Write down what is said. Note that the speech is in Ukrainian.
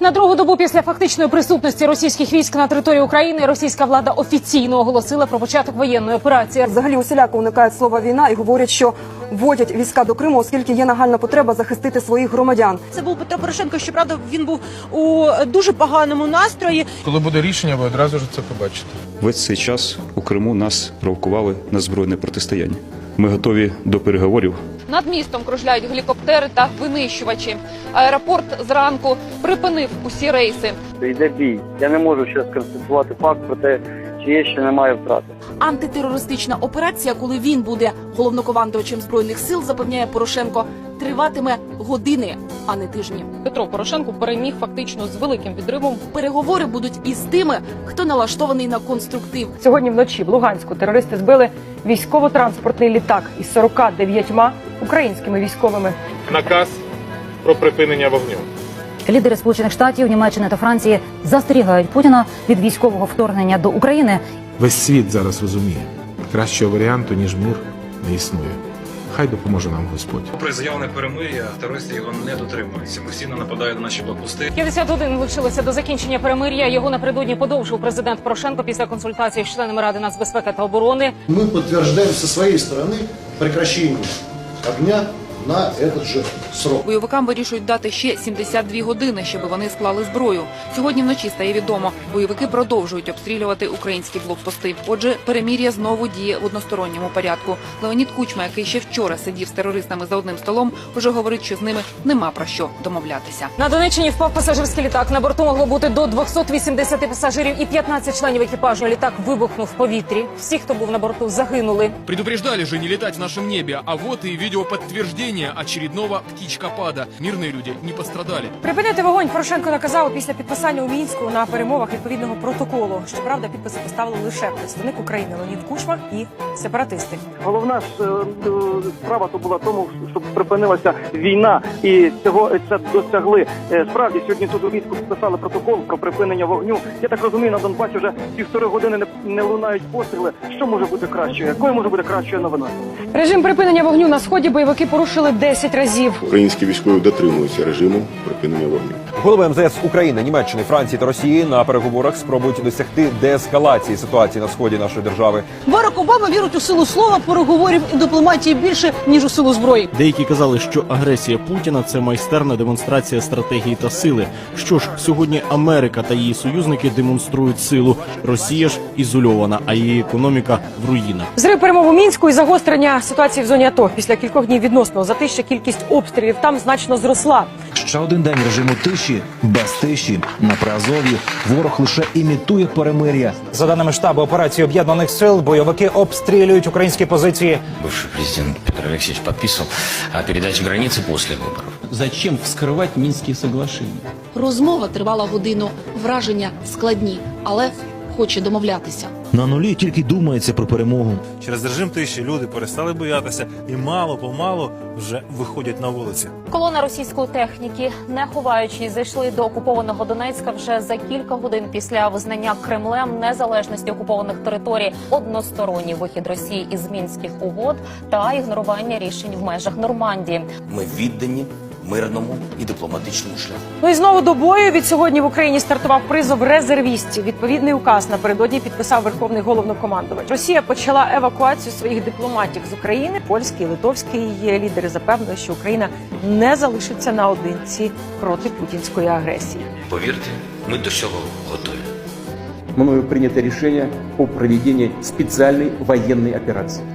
На другу добу після фактичної присутності російських військ на території України російська влада офіційно оголосила про початок воєнної операції. Взагалі усіляко уникають слова війна і говорять, що вводять війська до Криму, оскільки є нагальна потреба захистити своїх громадян. Це був Петро Порошенко. Щоправда, він був у дуже поганому настрої. Коли буде рішення, ви одразу ж це побачите. Весь цей час у Криму нас провокували на збройне протистояння. Ми готові до переговорів. Над містом кружляють гелікоптери та винищувачі. Аеропорт зранку припинив усі рейси. йде бій. Я не можу ще сконстатувати факт про те, чи є чи немає втрати. Антитерористична операція, коли він буде головнокомандувачем збройних сил, запевняє Порошенко, триватиме години, а не тижні. Петро Порошенко переміг фактично з великим відривом. Переговори будуть із тими, хто налаштований на конструктив. Сьогодні вночі в Луганську терористи збили військово-транспортний літак із 49 українськими військовими. Наказ про припинення вогню. Лідери Сполучених Штатів, Німеччини та Франції застерігають Путіна від військового вторгнення до України. Весь світ зараз розуміє, кращого варіанту, ніж мир, не існує. Хай допоможе нам Господь. Попри заявлене перемир'я, терористи його не дотримуються. Постійно нападають на наші блокпости. 50 годин лишилося до закінчення перемир'я. Його напередодні подовжив президент Порошенко після консультації з членами Ради нацбезпеки та оборони. Мы подтверждаем со своей стороны прекращение огня на этот же срок. Бойовикам вирішують дати ще 72 години, щоб вони склали зброю. Сьогодні вночі стає відомо, бойовики продовжують обстрілювати українські блокпости. Отже, перемір'я знову діє в односторонньому порядку. Леонід Кучма, який ще вчора сидів з терористами за одним столом, уже говорить, що з ними нема про що домовлятися. На Донеччині впав пасажирський літак. На борту могло бути до 280 пасажирів і 15 членів екіпажу. Літак вибухнув в повітрі. Всі, хто був на борту, загинули. Предупреждали же не летать в нашем небе, а вот и видео подтверждение очередного птичкопада. Мирные люди не пострадали. Припинити вогонь Порошенко наказав після підписання у мінську на перемовах відповідного протоколу. Щоправда, підписи поставили лише представник України Леонід Кучма і сепаратисти. Головна ж е, е, справа то була тому, щоб припинилася війна, і цього це досягли. Е, Справді сьогодні тут у мінську підписали протокол про припинення вогню. Я так розумію, на Донбасі вже півтори години не, не лунають постріли. Що може бути краще? Якою може бути кращою новина? Режим припинення вогню на сході бойовики порушили 10 разів. Українські військові дотримуються режиму припинення вогню. Голови МЗС України, Німеччини, Франції та Росії на переговорах спробують досягти деескалації ситуації на сході нашої держави. Барак Обама вірить у силу слова, переговорів і дипломатії більше ніж у силу зброї. Деякі казали, що агресія Путіна це майстерна демонстрація стратегії та сили. Що ж, сьогодні Америка та її союзники демонструють силу. Росія ж ізольована, а її економіка в руїнах. Зрив перемов у мінську і загострення ситуації в зоні АТО після кількох днів відносного затища кількість обстрілів там значно зросла. Ще один день режиму тиші без тиші на Приазов'ї ворог лише імітує перемир'я. За даними штабу операції об'єднаних сил, бойовики обстрілюють українські позиції. Бывший президент Петр Алексеевич подписывал о передаче границы после выборов. Зачем вскривати мінські соглашення? Розмова тривала годину. Враження складні, але хоче домовлятися. На нулі тільки думається про перемогу. Через режим тиші люди перестали боятися і мало помалу вже виходять на вулиці. Колона російської техніки, не ховаючись, зайшли до окупованого Донецька вже за кілька годин після визнання Кремлем незалежності окупованих територій, односторонній вихід Росії із мінських угод та ігнорування рішень в межах Нормандії. Ми віддані мирному і дипломатичному шляху. Ну і знову до бою від сьогодні в Україні стартував призов резервістів. Відповідний указ напередодні підписав верховний головнокомандувач. Росія почала евакуацію своїх дипломатів з України. Польський, литовський її лідери запевнили, що Україна не залишиться наодинці проти путінської агресії. Повірте, ми до цього готові. Мною прийнято рішення по проведенню спеціальної воєнної операції.